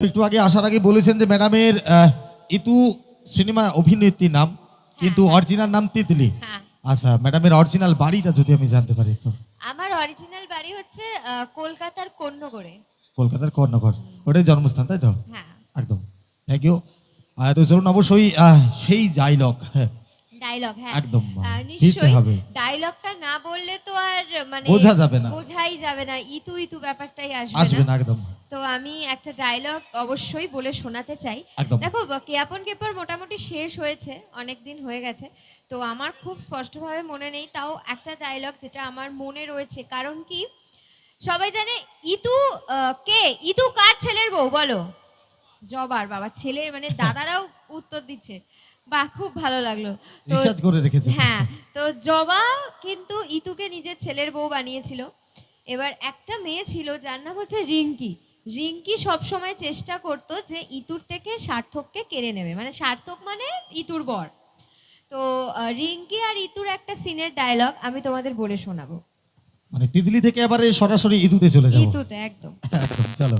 একটু আগে আসার আগে বলেছেন যে ম্যাডামের ইতু সিনেমা অভিনেত্রীর নাম কিন্তু অরিজিনাল নাম তিতলি। হ্যাঁ। আচ্ছা ম্যাডামের অরিজিনাল বাড়িটা যদি আমি জানতে পারি একটু। আমার অরিজিনাল বাড়ি হচ্ছে কলকাতার কন্যগড়ে কলকাতার কর্ণগর ওটাই জন্মস্থান তাই তো? হ্যাঁ। একদম। থ্যাংক ইউ তো চলুন অবশ্যই সেই ডাইলগ হ্যাঁ। ডায়লগ হ্যাঁ। একদম, নিশ্চয়ই ডায়লগটা না বললে তো আর মানে বোঝা যাবে না। বোঝাই যাবে না ইতু ইতু ব্যাপারটাই আসবে আসবে না একদম। তো আমি একটা ডায়লগ অবশ্যই বলে শোনাতে চাই। দেখো কেয়াপন কেপর মোটামুটি শেষ হয়েছে অনেক দিন হয়ে গেছে। তো আমার খুব স্পষ্টভাবে মনে নেই তাও একটা ডায়লগ যেটা আমার মনে রয়েছে। কারণ কি? সবাই জানে ইতু কে? ইতু কার ছেলের বউ? বলো। জবার বাবা ছেলের মানে দাদারাও উত্তর দিচ্ছে। বাহ খুব ভালো লাগল। রিসার্চ করে রেখেছে হ্যাঁ তো জবা কিন্তু ইতুকে নিজের ছেলের বউ বানিয়েছিল। এবার একটা মেয়ে ছিল যার নাম হচ্ছে রিঙ্কি। রিঙ্কি সবসময় চেষ্টা করত যে ইতুর থেকে সার্থককে কেড়ে নেবে। মানে সার্থক মানে ইতুর বর। তো রিঙ্কি আর ইতুর একটা সিনের ডায়লগ আমি তোমাদের বলে শোনাবো। মানে তিতলি থেকে এবারে সরাসরি ইদুতে চলে যাব। ইতুতে একদম। চলো।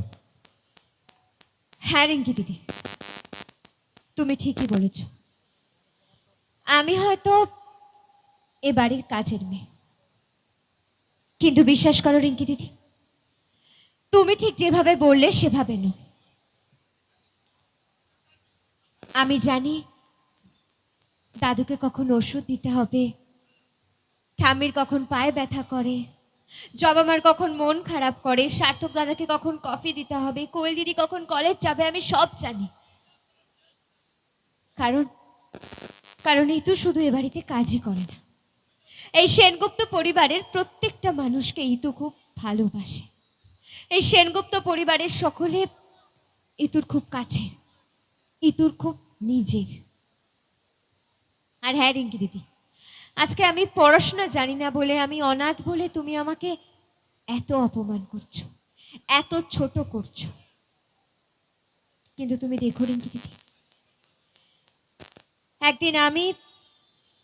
হ্যাঁ রিঙ্কি দিদি। তুমি ঠিকই বলেছ। আমি হয়তো এ বাড়ির কাজের মেয়ে। কিন্তু বিশ্বাস করো রিঙ্কি দিদি, তুমি ঠিক যেভাবে বললে সেভাবে নয়। আমি জানি দাদুকে কখন ওষুধ দিতে হবে, ঠাম্মির কখন পায়ে ব্যথা করে জবামার কখন মন খারাপ করে, সার্থক দাদাকে কখন কফি দিতে হবে, কোয়েল দিদি কখন কলেজ যাবে আমি সব জানি। কারণ কারণ এই তো শুধু এ বাড়িতে কাজই করে না। এই সেনগুপ্ত পরিবারের প্রত্যেকটা মানুষকে ইতু খুব ভালোবাসে। এই সেনগুপ্ত পরিবারের সকলে ইতুর খুব কাছের, ইতুর খুব নিজের। আর হ্যাঁ রিঙ্কি দিদি, আজকে আমি পড়াশোনা জানি না বলে, আমি অনাথ বলে তুমি আমাকে এত অপমান করছ, এত ছোট করছ। কিন্তু তুমি দেখো রিঙ্কি দিদি একদিন আমি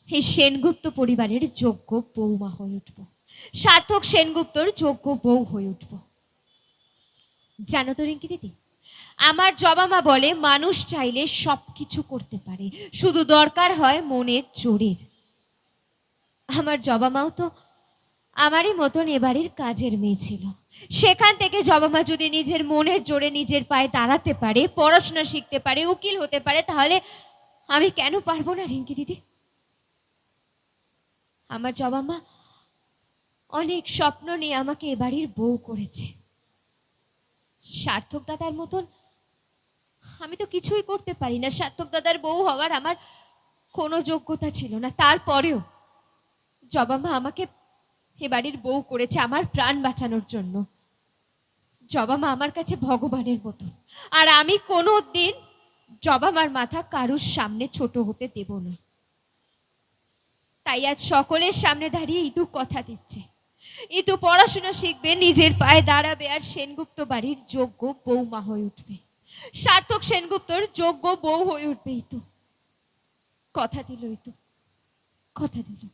এই সেনগুপ্ত পরিবারের যোগ্য বৌমা হয়ে উঠব। সার্থক সেনগুপ্তর যোগ্য বউ হয়ে উঠব। জানো তো রিঙ্কি দিদি, আমার জবামা বলে মানুষ চাইলে সব কিছু করতে পারে, শুধু দরকার হয় মনের জোরের। আমার জবামাও তো আমারই মতন এবারের কাজের মেয়ে ছিল। সেখান থেকে জবামা যদি নিজের মনের জোরে নিজের পায়ে দাঁড়াতে পারে, পড়াশোনা শিখতে পারে, উকিল হতে পারে, তাহলে আমি কেন পারব না, রিঙ্কি দিদি? আমার জবামা অনেক স্বপ্ন নিয়ে আমাকে এবাড়ির বউ করেছে। সার্থক দাদার মতন আমি তো কিছুই করতে পারি না। সার্থক দাদার বউ হওয়ার আমার কোনো যোগ্যতা ছিল না। তারপরেও জবামা আমাকে এ বাড়ির বউ করেছে আমার প্রাণ বাঁচানোর জন্য। জবামা আমার কাছে ভগবানের মতো আর আমি কোনো দিন জবামার মাথা কারুর সামনে ছোট হতে দেব না। তাই আজ সকলের সামনে দাঁড়িয়ে ইতু কথা দিচ্ছে। ইতু পড়াশোনা শিখবে, নিজের পায়ে দাঁড়াবে আর সেনগুপ্ত বাড়ির যোগ্য বৌমা হয়ে উঠবে। সার্থক সেনগুপ্তর যোগ্য বউ হয়ে উঠবে ইতু কথা দিল ইতু কথা দিল।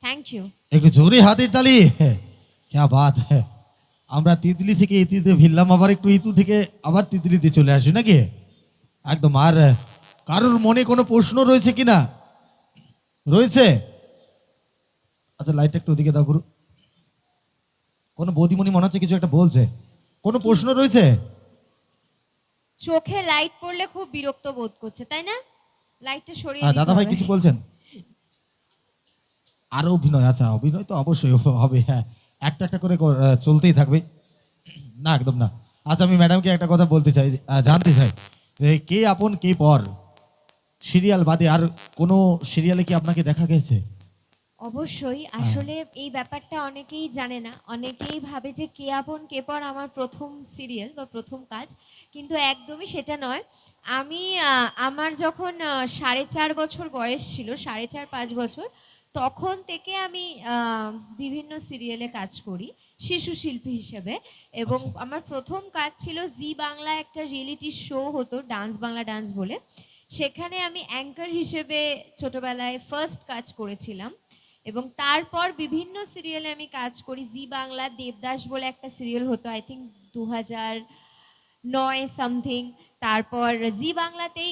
থ্যাংক ইউ একটু জোরে হাতের তালি। ক্যা বাত হ্যাঁ। আমরা তিতলি থেকে ইতিতে ভিড়লাম আবার একটু ইতু থেকে আবার তিতলিতে চলে আসি নাকি? একদম আর কারোর মনে কোনো প্রশ্ন রয়েছে কিনা রয়েছে? আচ্ছা লাইটটা একটু ওদিকে দাও গুরু। কোনো বৌদিমণি মনে হচ্ছে কিছু একটা বলছে? কোনো প্রশ্ন রয়েছে? চোখে লাইট পড়লে খুব বিরক্ত বোধ করছে তাই না? লাইটটা সরিয়ে হ্যাঁ দাদা ভাই কিছু বলছেন? আরও অভিনয় আচ্ছা অভিনয় তো অবশ্যই হবে হ্যাঁ। একটা একটা করে চলতেই থাকবে। না একদম না। আচ্ছা আমি ম্যাডামকে একটা কথা বলতে চাই জানতে চাই। কে আপন কে পর? সিরিয়াল বাদে আর কোনো সিরিয়ালে কি আপনাকে দেখা গেছে? অবশ্যই। আসলে এই ব্যাপারটা অনেকেই জানে না। অনেকেই ভাবে যে কে আপন কে পর আমার প্রথম সিরিয়াল বা প্রথম কাজ। কিন্তু একদমই সেটা নয়। আমি আমার যখন সাড়ে চার বছর বয়স ছিল সাড়ে চার পাঁচ বছর তখন থেকে আমি বিভিন্ন সিরিয়ালে কাজ করি শিশু শিল্পী হিসেবে। এবং আচ্ছা। আমার প্রথম কাজ ছিল জি বাংলা একটা রিয়েলিটি শো হতো ডান্স বাংলা ডান্স বলে। সেখানে আমি অ্যাঙ্কার হিসেবে ছোটবেলায় ফার্স্ট কাজ করেছিলাম। এবং তারপর বিভিন্ন সিরিয়ালে আমি কাজ করি জি বাংলা দেবদাস বলে একটা সিরিয়াল হতো আই থিঙ্ক দু হাজার নয় সামথিং তারপর জি বাংলাতেই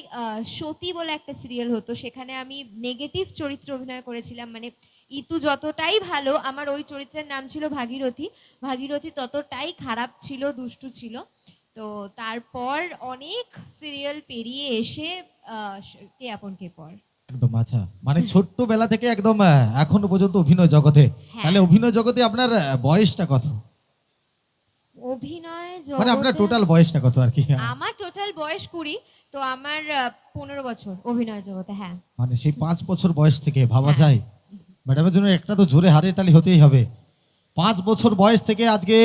সতী বলে একটা সিরিয়াল হতো। সেখানে আমি নেগেটিভ চরিত্র অভিনয় করেছিলাম। মানে ইতু যতটাই ভালো আমার ওই চরিত্রের নাম ছিল ভাগীরথী। ভাগীরথী ততটাই খারাপ ছিল দুষ্টু ছিল। তো তারপর অনেক সিরিয়াল পেরিয়ে এসে আহ, কে আপন কে পর? একদম আচ্ছা। মানে ছোট্টবেলা থেকে একদম এখনও পর্যন্ত অভিনয় জগতে। হ্যাঁ। তাহলে অভিনয় জগতে আপনার বয়সটা কত? অভিনয় মানে আপনার টোটাল বয়সটা কত আর কি? আমার টোটাল বয়স কুড়ি তো আমার পনেরো বছর অভিনয় জগতে হ্যাঁ। মানে সেই পাঁচ বছর বয়স থেকে ভাবা হ্যাঁ। যায়। ম্যাডামের জন্য একটা তো জোরে হাতে তালি হতেই হবে। পাঁচ বছর বয়স থেকে আজকে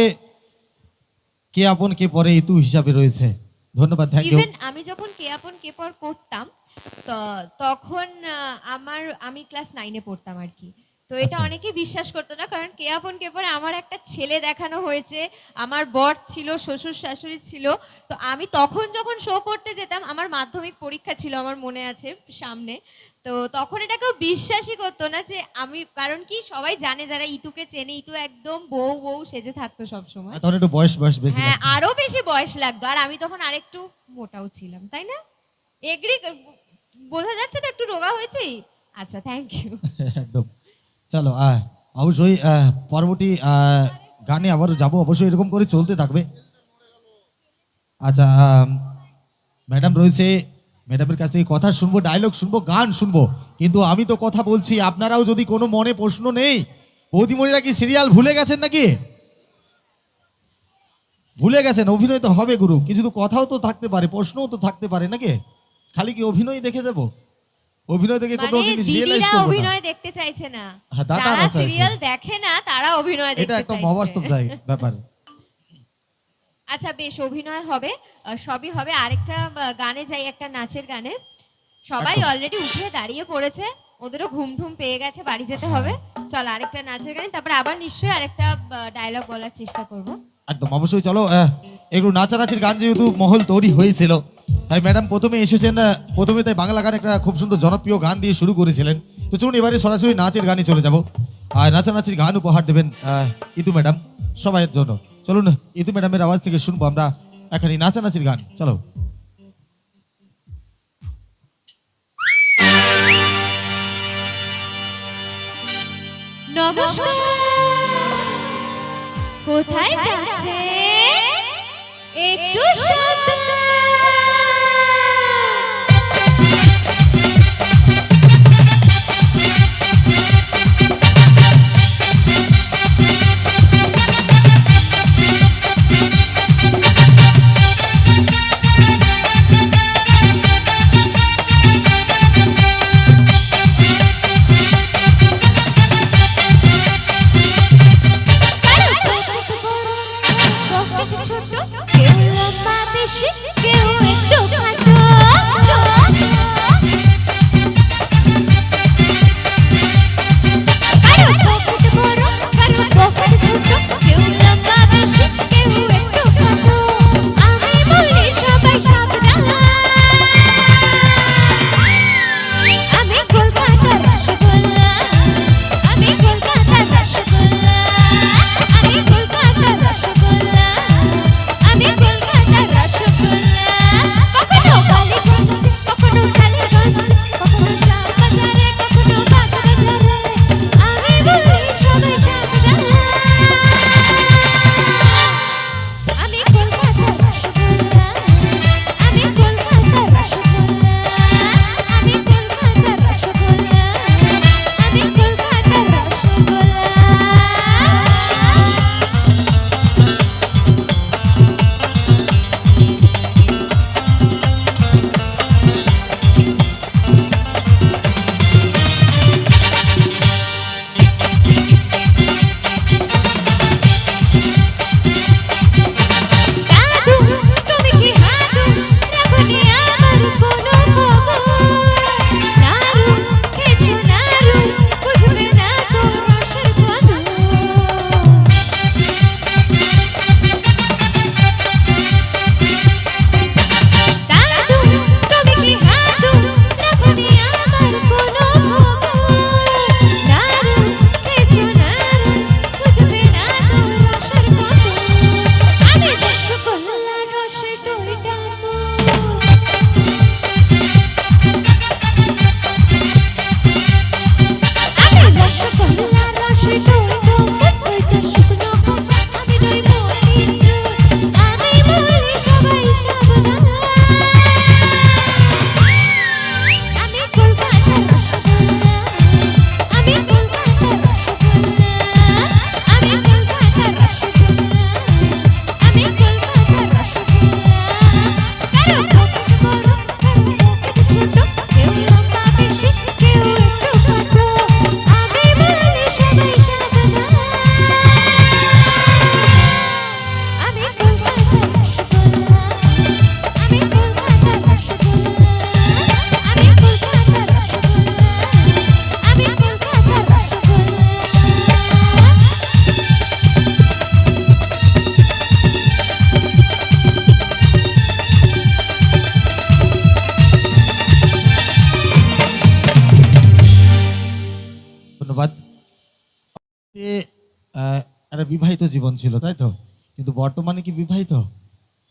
কে আপন কে পরে ইতু হিসাবে রয়েছে। ধন্যবাদ থ্যাংক ইউ আমি যখন কে আপন কে পর করতাম তখন আমার আমি ক্লাস নাইনে পড়তাম আর কি। তো এটা আচ্ছা। অনেকে বিশ্বাস করতো না কারণ কে আপন কে পরে আমার একটা ছেলে দেখানো হয়েছে আমার বর ছিল শ্বশুর শাশুড়ি ছিল তো আমি তখন যখন শো করতে যেতাম আমার মাধ্যমিক পরীক্ষা ছিল আমার মনে আছে সামনে তো তখন এটা কেউ বিশ্বাসই করতো না যে আমি কারণ কি সবাই জানে যারা ইতুকে চেনে ইতু একদম বউ বউ সেজে থাকতো সবসময়। তখন একটু বয়স বয়স বেশি হ্যাঁ আরও বেশি বয়স লাগতো আর আমি তখন আরেকটু মোটাও ছিলাম তাই না? এগ্রি বোঝা যাচ্ছে তো একটু রোগা হয়েছে? আচ্ছা থ্যাংক ইউ একদম। চলো অবশ্যই পরবর্তী গানে আবার যাব, অবশ্যই এরকম করে চলতে থাকবে। আচ্ছা ম্যাডাম রয়েছে, ম্যাডামের কাছ থেকে কথা শুনব ডায়লগ শুনব, গান শুনব। কিন্তু আমি তো কথা বলছি, আপনারাও যদি কোনো মনে প্রশ্ন নেই, বৌদিমণিরা কি সিরিয়াল ভুলে গেছেন নাকি? ভুলে গেছেন, অভিনয় তো হবে, গুরু। কিছু কথাও তো থাকতে পারে, প্রশ্নও তো থাকতে পারে নাকি? খালি কি অভিনয় দেখে যাব? অভিনয় দেখে কোনো মানে জিনিস রিয়েলাইজ করব না। অভিনয় দেখতে চাইছে না। হ্যাঁ, যারা সিরিয়াল দেখে না তারা অভিনয় এটা দেখতে চাইছে। অবাস্তব যায় ব্যাপার। আচ্ছা বেশ অভিনয় হবে। সবই হবে। আরেকটা গানে যাই একটা নাচের গানে। সবাই অলরেডি উঠে দাঁড়িয়ে পড়েছে। ওদেরও ঘুম ঠুম পেয়ে গেছে বাড়ি যেতে হবে। চল আরেকটা নাচের গানে। তারপর আবার নিশ্চয়ই আরেকটা ডায়লগ বলার চেষ্টা করব। একদম অবশ্যই। চলো একটু নাচানাচির গান যেহেতু মহল তৈরি হয়েছিল তাই ম্যাডাম প্রথমে এসেছেন প্রথমে তাই বাংলা গান একটা খুব সুন্দর জনপ্রিয় গান দিয়ে শুরু করেছিলেন। তো চলুন, এবারে সরাসরি নাচের গানে চলে যাব। আর নাচানাচির গান উপহার দেবেন ইতু ম্যাডাম, সবাইয়ের জন্য। চলুন ইতু ম্যাডামের আওয়াজ থেকে শুনব আমরা এখানে নাচানাচির গান। চলো। কোথায় যাচ্ছে একটু বিবাহিত জীবন ছিল তাই তো? কিন্তু বর্তমানে কি বিবাহিত?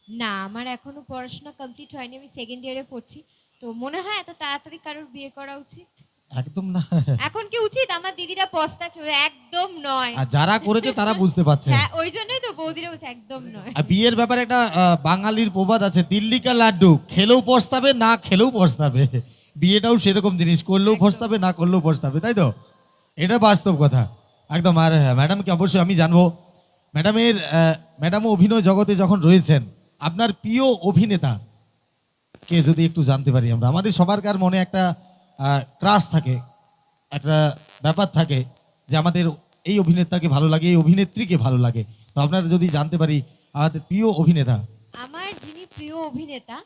না আমার এখনও পড়াশোনা কমপ্লিট হয়নি আমি সেকেন্ড ইয়ারে পড়ছি। তো মনে হয় এত তাড়াতাড়ি কারোর বিয়ে করা উচিত? একদম না। এখন কি উচিত? আমার দিদিরা পস্তাচ্ছে একদম নয়। আর যারা করেছে তারা বুঝতে পারছে। হ্যাঁ ওই জন্যই তো বৌদিরা বলছে একদম নয়। আর বিয়ের ব্যাপারে একটা বাঙালির প্রবাদ আছে দিল্লি কা লাড্ডু খেলেও পস্তাবে না খেলেও পস্তাবে। বিয়েটাও সেরকম জিনিস করলেও পস্তাবে না করলেও পস্তাবে তাই তো? এটা বাস্তব কথা। একদম, আর ম্যাডামকে অবশ্যই আমি জানব। ম্যাডামের ম্যাডামও অভিনয় জগতে যখন রয়েছেন, আপনার প্রিয় অভিনেতা কে যদি একটু জানতে পারি আমরা? আমাদের সবারকার মনে একটা ক্রাশ থাকে, একটা ব্যাপার থাকে যে আমাদের এই অভিনেতাকে ভালো লাগে, এই অভিনেত্রীকে ভালো লাগে। তো আপনারা যদি জানতে পারি, আমাদের প্রিয় অভিনেতা। আমার যিনি প্রিয় অভিনেতা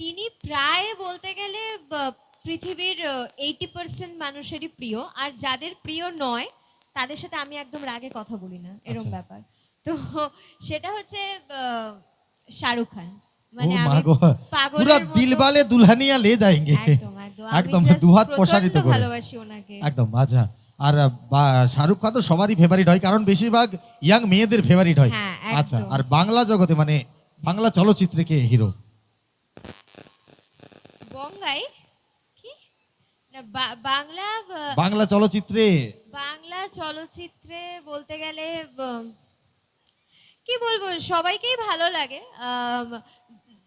তিনি প্রায় বলতে গেলে পৃথিবীর এইটি পার্সেন্ট মানুষেরই প্রিয়। আর যাদের প্রিয় নয় তাদের সাথে আমি একদম রাগে কথা বলি না এরকম আচ্ছা। ব্যাপার। তো সেটা হচ্ছে শাহরুখ খান। মানে ও মা আমি গো পাগলের পুরো দিলবালে দুলহানিয়া লে যাएंगे একদম একদম। আমি একদম just দুহাত প্রসারিত করে। ভালোবাসি ওনাকে। একদম আচ্ছা। আর শাহরুখ খান তো সবারই ফেভারিট হয় কারণ বেশিরভাগ ইয়াং মেয়েদের ফেভারিট হয়। হ্যাঁ, আচ্ছা আর বাংলা জগতে মানে বাংলা চলচ্চিত্রে কে হিরো বঙ্গাই? কি? না বাংলা বাংলা চলচ্চিত্রে বাংলা চলচ্চিত্রে বলতে গেলে কি বলব সবাইকেই ভালো লাগে।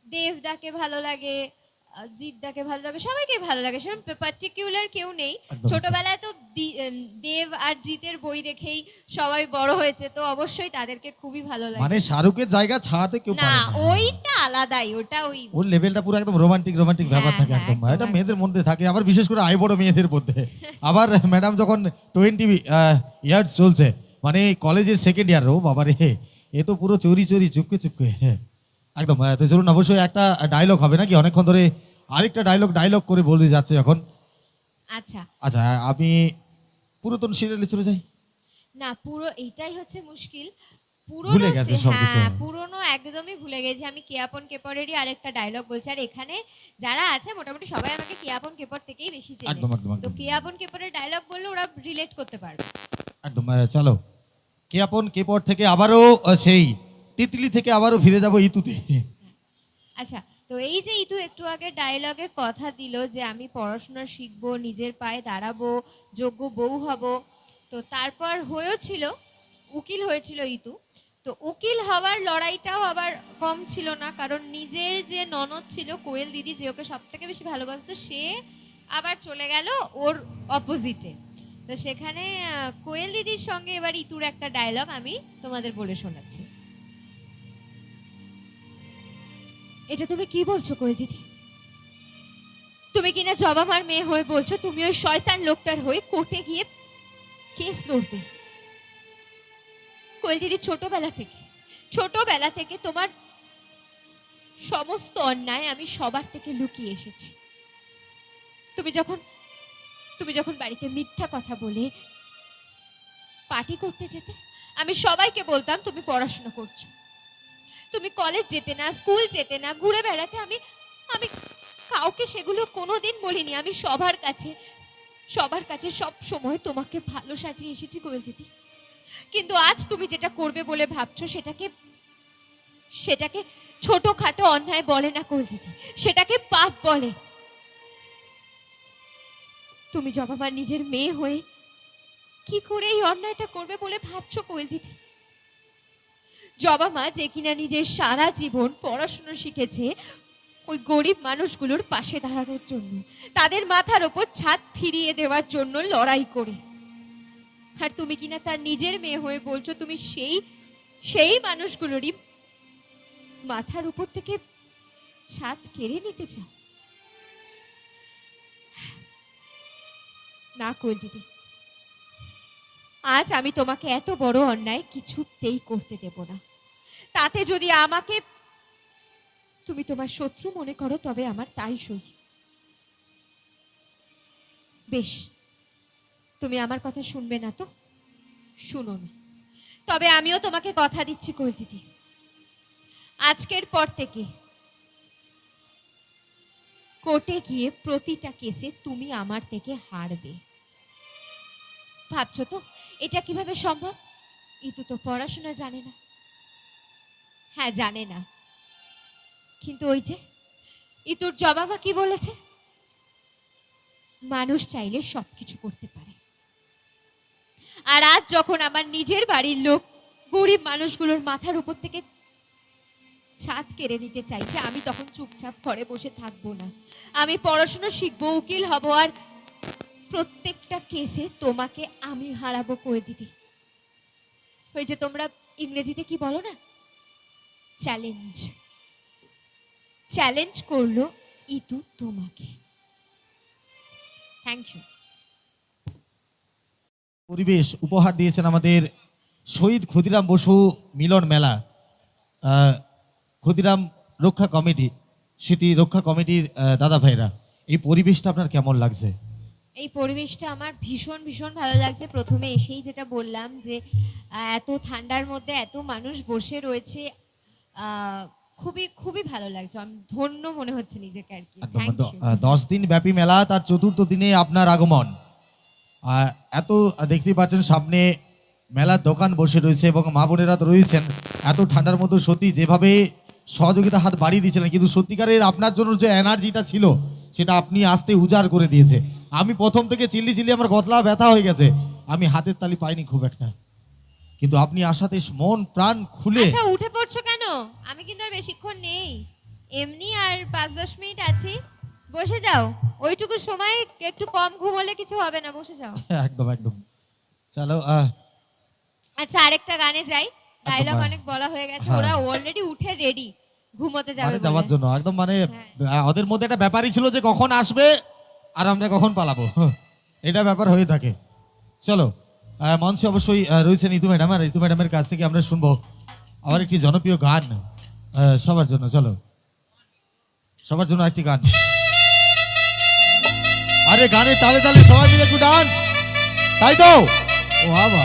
দেবদাকে ভালো লাগে আহ, জিৎদাকে ভালো লাগে সবাইকেই ভালো লাগে। সেরকম পার্টিকুলার কেউ নেই। ছোটবেলায় তো দেব আর জিতের বই দেখেই সবাই বড় হয়েছে তো অবশ্যই তাদেরকে খুবই ভালো লাগে। মানে শাহরুখের জায়গা ছাড়াতে কেউ না ওইটা আলাদাই ওটা ওই ওর লেভেলটা পুরো একদম রোমান্টিক রোমান্টিক ব্যাপার হ্যাঁ, থাকে হ্যাঁ, একদম। এটা মেয়েদের মধ্যে থাকে আবার বিশেষ করে আই বড় মেয়েদের মধ্যে। আবার ম্যাডাম যখন টোয়েন্টি ইয়ার্স চলছে মানে কলেজের সেকেন্ড ইয়ার ও বাবা রে এ তো পুরো চুরি চুরি চুপকে চুপকে। হ্যাঁ একদম আহ, তো চলুন অবশ্যই একটা ডায়লগ হবে নাকি? অনেকক্ষণ ধরে আরেকটা ডায়লগ ডায়লগ করে বলতে যাচ্ছে এখন। আচ্ছা। আচ্ছা আমি পুরাতন সিরিয়ালে চলে যাই? না পুরো এইটাই হচ্ছে মুশকিল। পুরোনো। হ্যাঁ পুরোনো একদমই ভুলে গেছি। আমি কেয়াপন কেপরেরই আরেকটা ডায়লগ বলছি। আর এখানে যারা আছে মোটামুটি সবাই আমাকে কেয়াপন কেপর থেকেই বেশি চেনে। একদম একদম তো কেয়াপন কেপরের ডায়লগ বললে ওরা রিলেট করতে পারবে। একদম চলো। কে আপন কে পর থেকে আবারও সেই তিতলি থেকে আবারও ফিরে যাব ইতুতে। আচ্ছা তো এই যে ইতু একটু আগে ডায়লগে কথা দিল যে আমি পড়াশোনা শিখব, নিজের পায়ে দাঁড়াবো, যোগ্য বউ হব, তো তারপর হয়েছিল, উকিল হয়েছিল ইতু, তো উকিল হওয়ার লড়াইটাও আবার কম ছিল না, কারণ নিজের যে ননদ ছিল কোয়েল দিদি, যে ওকে সব থেকে বেশি ভালোবাসতো, সে আবার চলে গেল ওর অপোজিটে তো সেখানে কোয়েল দিদির সঙ্গে এবার ইতুর একটা ডায়লগ আমি তোমাদের বলে শোনাচ্ছি। এটা তুমি কি বলছো কোয়েল দিদি? তুমি কিনা জবামার মেয়ে হয়ে বলছো তুমি ওই শয়তান লোকটার হয়ে কোর্টে গিয়ে কেস লড়বে? কোয়েল দিদি, ছোটবেলা থেকে ছোটবেলা থেকে তোমার সমস্ত অন্যায় আমি সবার থেকে লুকিয়ে এসেছি। তুমি যখন তুমি যখন বাড়িতে মিথ্যা কথা বলে পার্টি করতে যেতে, আমি সবাইকে বলতাম তুমি পড়াশোনা করছ। তুমি কলেজ যেতে না স্কুল যেতে না, ঘুরে বেড়াতে আমি আমি কাউকে সেগুলো কোনোদিন বলিনি। আমি সবার কাছে সবার কাছে সব সময় তোমাকে ভালো সাজিয়ে এসেছি কোয়েল দিদি। কিন্তু আজ তুমি যেটা করবে বলে ভাবছ, সেটাকে সেটাকে ছোটখাটো অন্যায় বলে না কোয়েল দিদি। সেটাকে পাপ বলে। তুমি জবাবার নিজের মেয়ে হয়ে কি করে এই অন্যায়টা করবে বলে ভাবছ কোয়েল দিদি? জবা মা যে কিনা নিজের সারা জীবন পড়াশোনা শিখেছে ওই গরিব মানুষগুলোর পাশে দাঁড়ানোর জন্য। তাদের মাথার ওপর ছাদ ফিরিয়ে দেওয়ার জন্য লড়াই করে। আর তুমি কিনা তার নিজের মেয়ে হয়ে বলছো, তুমি সেই সেই মানুষগুলোরই মাথার উপর থেকে ছাদ কেড়ে নিতে চাও? না কোয়েল দিদি, আজ আমি তোমাকে এত বড় অন্যায় কিছুতেই করতে দেব না। তাতে যদি আমাকে তুমি তোমার শত্রু মনে করো, তবে আমার তাই সই। বেশ, তুমি আমার কথা শুনবে না তো? শুনো না। তবে আমিও তোমাকে কথা দিচ্ছি কই দিদি আজকের পর থেকে কোর্টে গিয়ে প্রতিটা কেসে তুমি আমার থেকে হারবে। ভাবছ তো? এটা কীভাবে সম্ভব? ইতু তো পড়াশোনা জানে না। হ্যাঁ জানে না। কিন্তু ওই যে ইতুর জবাবা কি বলেছে? মানুষ চাইলে সবকিছু করতে পারে। আর আজ যখন আমার নিজের বাড়ির লোক গরিব মানুষগুলোর মাথার উপর থেকে ছাদ কেড়ে নিতে চাইছে, আমি তখন চুপচাপ ঘরে বসে থাকব না। আমি পড়াশোনা শিখব, উকিল হব, আর প্রত্যেকটা কেসে তোমাকে আমি হারাবো করে দিদি? ওই যে তোমরা ইংরেজিতে কি বলো না? চ্যালেঞ্জ চ্যালেঞ্জ করল ইতু তোমাকে। থ্যাংক ইউ পরিবেশ উপহার দিয়েছেন আমাদের শহীদ ক্ষুদিরাম বসু মিলন মেলা ক্ষুদিরাম রক্ষা কমিটি স্মৃতি রক্ষা কমিটির দাদা ভাইরা। এই পরিবেশটা আপনার কেমন লাগছে? এই পরিবেশটা আমার ভীষণ ভীষণ ভালো লাগছে। প্রথমে এসেই যেটা বললাম যে এত ঠান্ডার মধ্যে এত মানুষ বসে রয়েছে খুবই খুবই ভালো লাগছে। আমি ধন্য মনে হচ্ছে নিজেকে আর কি। দশ দিন ব্যাপী মেলা তার চতুর্থ দিনে আপনার আগমন। এত আহ, দেখতেই পাচ্ছেন সামনে মেলার দোকান বসে রয়েছে এবং মা বোনেরা তো রয়েছেন। এত ঠান্ডার মধ্যে সত্যি যেভাবে সহযোগিতা হাত বাড়িয়ে দিয়েছিলেন কিন্তু সত্যিকারের আপনার জন্য যে এনার্জিটা ছিল সেটা আপনি আসতে উজাড় করে দিয়েছে। আমি প্রথম থেকে চিল্লি চিল্লি আমার গতলা ব্যথা হয়ে গেছে। আমি হাতের তালি পাইনি খুব একটা। কিন্তু আপনি আসাতে মন প্রাণ খুলে। আচ্ছা উঠে পড়ছো কেন? আমি কিন্তু আর বেশিক্ষণ নেই। এমনি আর পাঁচ দশ মিনিট আছি। বসে যাও। ওইটুকু সময় একটু কম ঘুমোলে কিছু হবে না। বসে যাও। একদম একদম। চলো আচ্ছা আরেকটা গানে যাই। ডায়লগ হ্যাঁ। অনেক বলা হয়ে গেছে। হ্যাঁ। ওরা অলরেডি উঠে রেডি ঘুমোতে যাবে মানে যাওয়ার জন্য। একদম মানে হ্যাঁ। ওদের মধ্যে একটা ব্যাপারই ছিল যে কখন আসবে আর আমরা কখন পালাবো। এটা ব্যাপার হয়ে থাকে। চলো। মঞ্চে অবশ্যই রয়েছেন ইতু ম্যাডাম, আর ইতু ম্যাডামের কাছ থেকে আমরা শুনব আমার একটি জনপ্রিয় গান। সবার জন্য, চলো। সবার জন্য একটি গান। আরে গানে তালে তালে সবাই মিলে একটু ডান্স তাই তো? ও বাবা।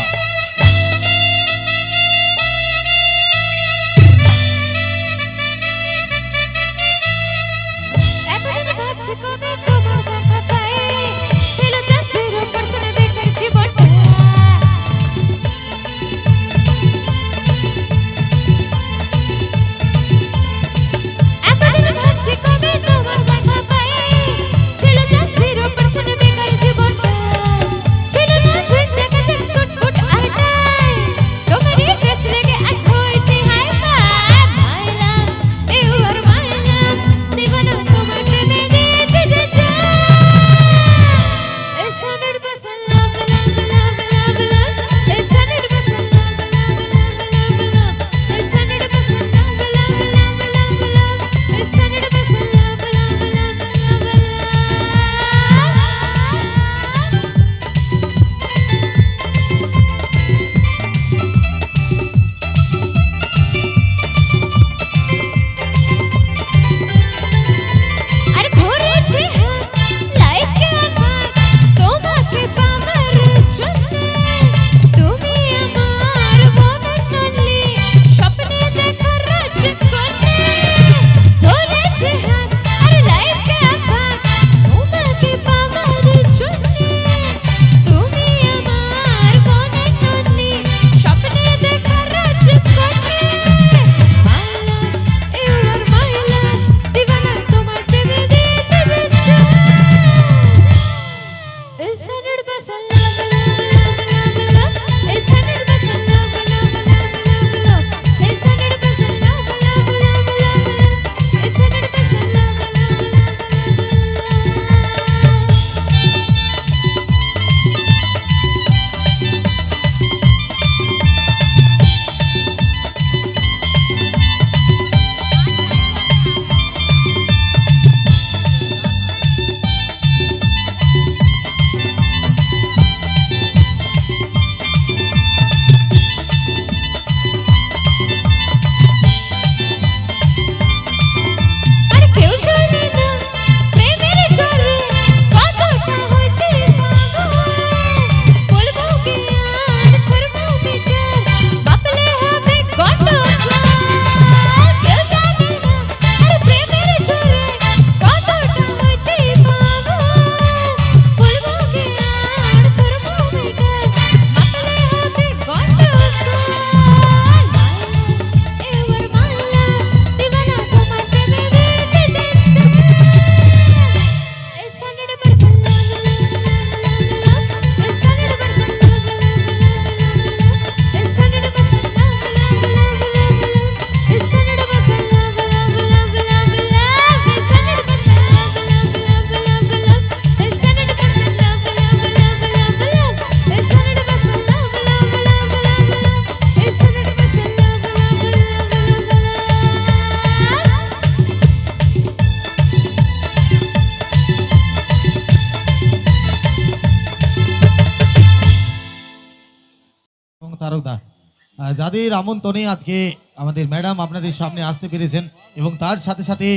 আহ, যাদের আমন্ত্রণে আজকে আমাদের ম্যাডাম আপনাদের সামনে আসতে পেরেছেন এবং তার সাথে সাথে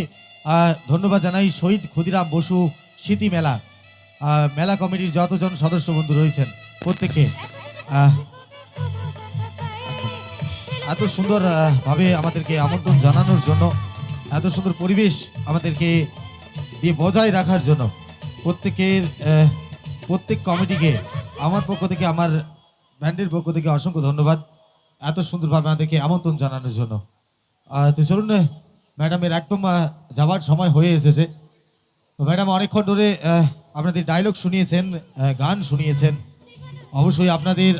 ধন্যবাদ জানাই শহীদ ক্ষুদিরাম বসু স্মৃতি মেলা। মেলা কমিটির যতজন সদস্য বন্ধু রয়েছেন প্রত্যেককে আহ, এত সুন্দর ভাবে আমাদেরকে আমন্ত্রণ জানানোর জন্য এত সুন্দর পরিবেশ আমাদেরকে দিয়ে বজায় রাখার জন্য প্রত্যেকের প্রত্যেক কমিটিকে আমার পক্ষ থেকে আমার ব্যান্ডের পক্ষ থেকে অসংখ্য ধন্যবাদ। এত সুন্দরভাবে আমাদেরকে আমন্ত্রণ জানানোর জন্য। তো চলুন ম্যাডামের একদম যাওয়ার সময় হয়ে এসেছে। তো ম্যাডাম অনেকক্ষণ ধরে আপনাদের ডায়লগ শুনিয়েছেন গান শুনিয়েছেন। অবশ্যই আপনাদের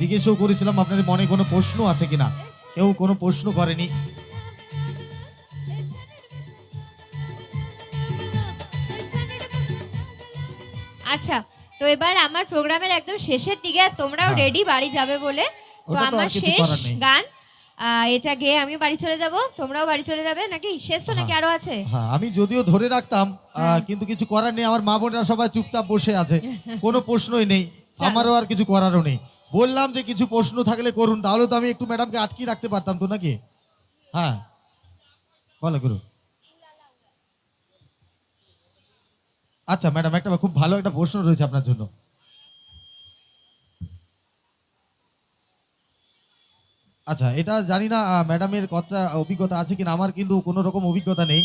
জিজ্ঞেসও করেছিলাম আপনাদের মনে কোনো প্রশ্ন আছে কিনা? কেউ কোনো প্রশ্ন করেনি। আচ্ছা তো এবার আমার প্রোগ্রামের একদম শেষের দিকে তোমরাও হ্যাঁ। রেডি বাড়ি যাবে বলে? তো আমার শেষ গান। এটা গেয়ে আমি বাড়ি চলে যাব তোমরাও বাড়ি চলে যাবে নাকি? শেষ তো নাকি হ্যাঁ। আরও আছে? হ্যাঁ আমি যদিও ধরে রাখতাম আহ, কিন্তু কিছু করার নেই আমার মা বোনেরা সবাই চুপচাপ বসে আছে কোনো প্রশ্নই নেই আমারও আর কিছু করারও নেই। বললাম যে কিছু প্রশ্ন থাকলে করুন তাহলে তো আমি একটু ম্যাডামকে আটকিয়ে রাখতে পারতাম তো নাকি? হ্যাঁ। বলো গুরু। আচ্ছা ম্যাডাম একটা খুব ভালো একটা প্রশ্ন রয়েছে আপনার জন্য। আচ্ছা এটা জানি না ম্যাডামের কতটা অভিজ্ঞতা আছে কিনা, আমার কিন্তু কোনো রকম অভিজ্ঞতা নেই।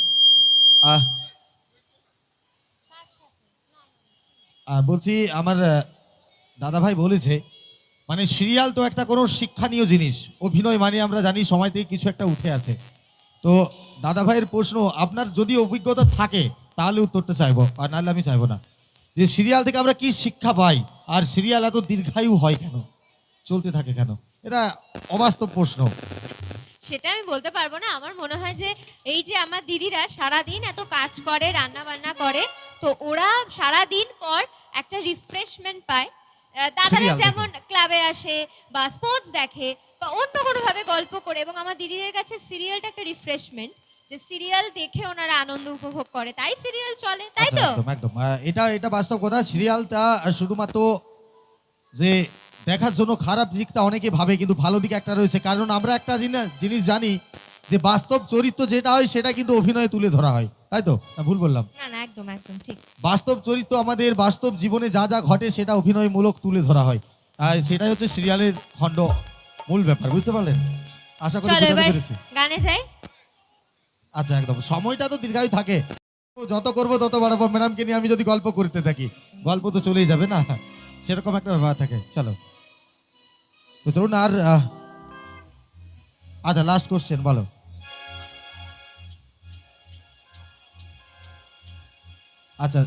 বলছি, আমার দাদা ভাই বলেছে মানে সিরিয়াল তো একটা কোনো শিক্ষণীয় জিনিস, অভিনয় মানে আমরা জানি সময় থেকে কিছু একটা উঠে আছে তো দাদা ভাইয়ের প্রশ্ন, আপনার যদি অভিজ্ঞতা থাকে, তাহলে উত্তরটা চাইব, আর নাহলে আমি চাইব না। যে সিরিয়াল থেকে আমরা কি শিক্ষা পাই, আর সিরিয়াল এত দীর্ঘায়ু হয় কেন? চলতে থাকে কেন? এটা অবাস্তব প্রশ্ন। সেটা আমি বলতে পারব না। আমার মনে হয় যে এই যে আমার দিদিরা সারা দিন এত কাজ করে রান্না বান্না করে তো ওরা সারা দিন পর একটা রিফ্রেশমেন্ট পায়। দাদারা যেমন ক্লাবে আসে বা স্পোর্টস দেখে বা অন্য কোনো ভাবে গল্প করে এবং আমার দিদিদের কাছে সিরিয়ালটা একটা রিফ্রেশমেন্ট যে সিরিয়াল দেখে ওনারা আনন্দ উপভোগ করে। তাই সিরিয়াল চলে তাই আচ্ছা, তো? একদম একদম। এটা এটা বাস্তব কথা। সিরিয়ালটা শুধুমাত্র যে দেখার জন্য খারাপ দিকটা অনেকে ভাবে কিন্তু ভালো দিক একটা রয়েছে। কারণ আমরা একটা জিনিস জানি যে বাস্তব চরিত্র যেটা হয় সেটা কিন্তু অভিনয়ে তুলে ধরা হয়। তাই তো? না ভুল বললাম। না না একদম একদম ঠিক। বাস্তব চরিত্র আমাদের বাস্তব জীবনে যা যা ঘটে সেটা অভিনয়মূলক তুলে ধরা হয়। আর সেটাই হচ্ছে সিরিয়ালের খণ্ড মূল ব্যাপার বুঝতে পারলেন? আশা করি চলো বোঝাতে এবার পেরেছি। গানে যাই। আচ্ছা একদম। সময়টা তো দীর্ঘায়ু থাকে। যত করব তত বাড়াবো। ম্যাডামকে নিয়ে আমি যদি গল্প করতে থাকি গল্প তো চলেই যাবে না? সেরকম একটা ব্যাপার থাকে। চলো। চলুন আর আচ্ছা লাস্ট কোশ্চেন বলো। আচ্ছা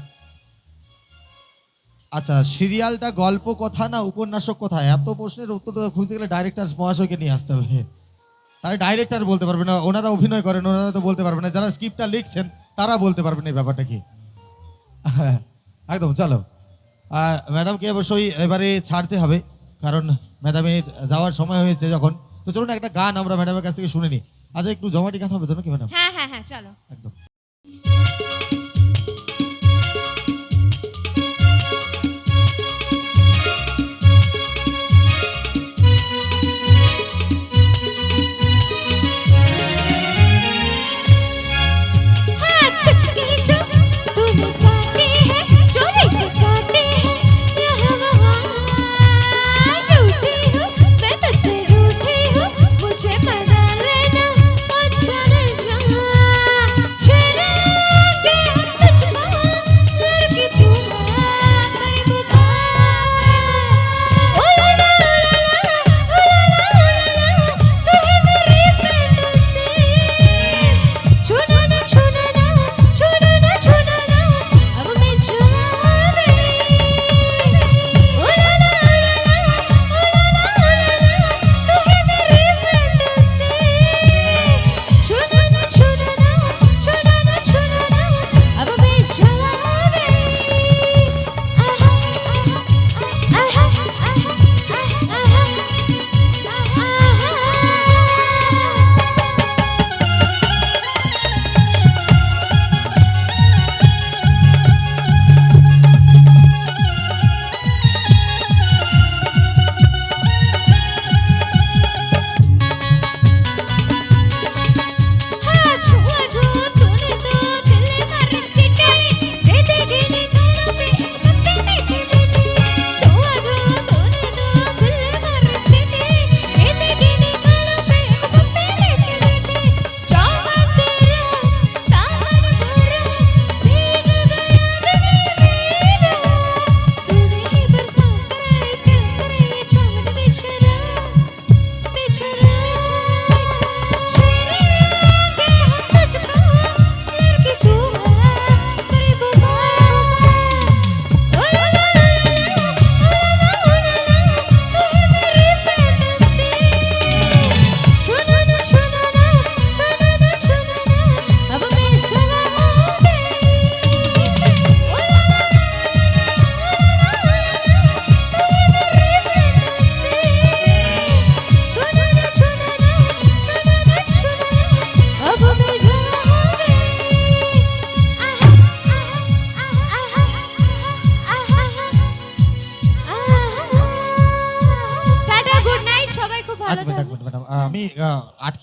আচ্ছা সিরিয়ালটা, গল্প কথা না উপন্যাসক কথা? এত প্রশ্নের উত্তর খুঁজতে গেলে ডাইরেক্টর মহাশয়কে নিয়ে আসতে হবে। তাই ডাইরেক্টর বলতে পারবে না, ওনারা অভিনয় করেন, ওনারা তো বলতে পারবে না। যারা স্ক্রিপ্টটা লিখছেন, তারা বলতে পারবেন এই ব্যাপারটা কি? একদম, চলো। ম্যাডামকে অবশ্যই এবারে ছাড়তে হবে। কারণ ম্যাডামের যাওয়ার সময় হয়েছে যখন। তো চলুন একটা গান আমরা ম্যাডামের কাছ থেকে শুনে নিই। আচ্ছা একটু জমাটি গান হবে তো নাকি ম্যাডাম হ্যাঁ হ্যাঁ হ্যাঁ চলো। একদম।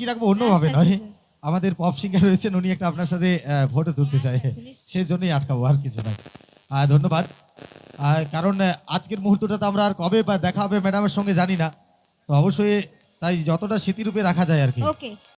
রাখব অন্যভাবে আচ্ছা, নয়। আচ্ছা, আমাদের পপ সিঙ্গার রয়েছেন উনি একটা আপনার সাথে ফটো তুলতে চায়। আচ্ছা, সেই জন্যই আটকাবো আর কিছু নয়। আহ, ধন্যবাদ। আর কারণ আজকের মুহূর্তটা তো আমরা আর কবে বা দেখা হবে ম্যাডামের সঙ্গে জানি না। তো অবশ্যই তাই যতটা স্মৃতিরূপে রাখা যায় আর কি।